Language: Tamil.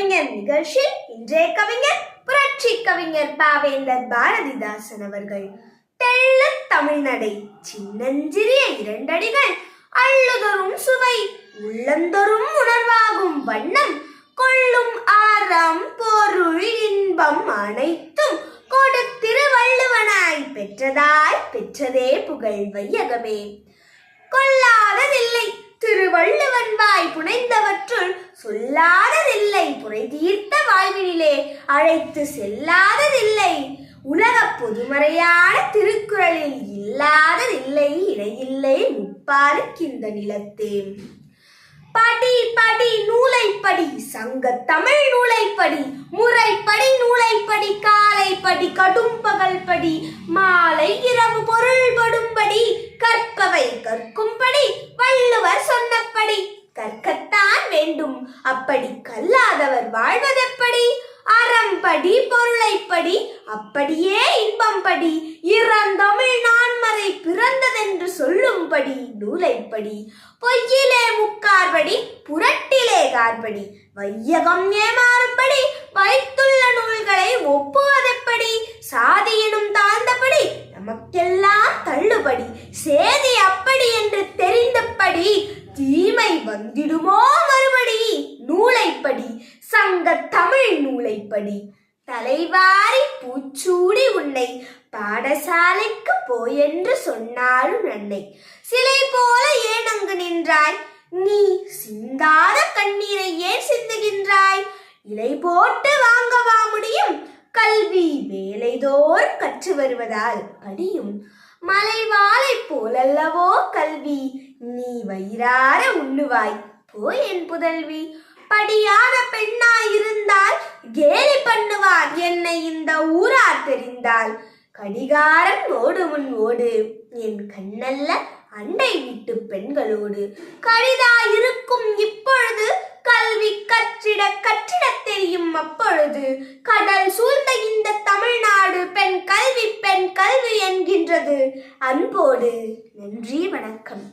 கவிஞர் நிகழ்ச்சி இன்றைய கவிஞர் புரட்சி கவிஞர் பாவேந்தர் பாரதிதாசன் அவர்கள். தெள்ள தமிழ்நடை சின்னஞ்சிறிய இரண்டடிகள் அள்ளுதரும் சுவை உள்ளந்தொரும் உணர்வாகும் வண்ணம் கொள்ளும் ஆறாம் பொருள் இன்பம் அனைத்தும் கொடு திருவள்ளுவனாய் பெற்றதாய் பெற்றதே புகழ் வையகமே. கொல்லாததில்லை திருவள்ளுவன் வாய் புனைந்தவற்றுள் சொல்லாததில்லை. புனை தீர்த்த வாழ்வினிலே அழைத்து செல்லாததில்லை. உலக பொதுமறையான திருக்குறளில் இல்லாததில்லை. இடையில்லை முப்பாலுக்கிந்த நிலத்தே. படி படி நூலைப்படி சங்க தமிழ் நூலைப்படி முறைப்படி நூலைப்படி காலைப்படி கடும் பகல் மா அப்படி கல்லாதவர் வாழ்வதெப்படி? அறம்படி பொருளைப்படி அப்படியே இன்பம்படி இறந்தமிழ் நான்மறை பிறந்ததென்று சொல்லும்படி நூலைப்படி பொய்யிலே முக்கார்படி புரட்டிலே கார்படி வையகம் ஏமாறும்படி வைத்துள்ள நூல்களை ஒப்புவதெப்படி? சாதியினும் தாழ்ந்தபடி நமக்கெல்லாம் தள்ளுபடி சேதி அப்படி என்று தெரிந்தபடி தீமை வந்திடுமோ சங்க தமிழ் நூலைப்படி. தலைவாரி பூச்சூடி உன்னை பாடசாலைக்கு போயென்று சொன்னாலும் நன்னை. சிலை போல ஏன் அங்கு நின்றாய்? நீ சிந்தாத கண்ணீரை ஏன் சிந்துகின்றாய்? இலை போட்டு வாங்கவா முடியும்? கல்வி வேலைதோறும் கற்று வருவதால் படியும் மலைவாளை போலல்லவோ கல்வி? நீ வயிறார உண்ணுவாய். போ என் புதல்வி. படியாத பெண்ணாய் இருந்தால் கேலி பண்ணுவார் என்னை இந்த ஊரார் தெரிந்தால். கடிகாரம் ஓடு முன் ஓடு என் கண்ணல்ல அண்டை வீட்டு பெண்களோடு. கடிதா இருக்கும் இப்பொழுது கல்வி கற்றிட கற்றிட தெரியும் அப்பொழுது. கடல் சூழ்ந்த இந்த தமிழ்நாடு பெண் கல்வி பெண் கல்வி என்கின்றது. அன்போடு நன்றி வணக்கம்.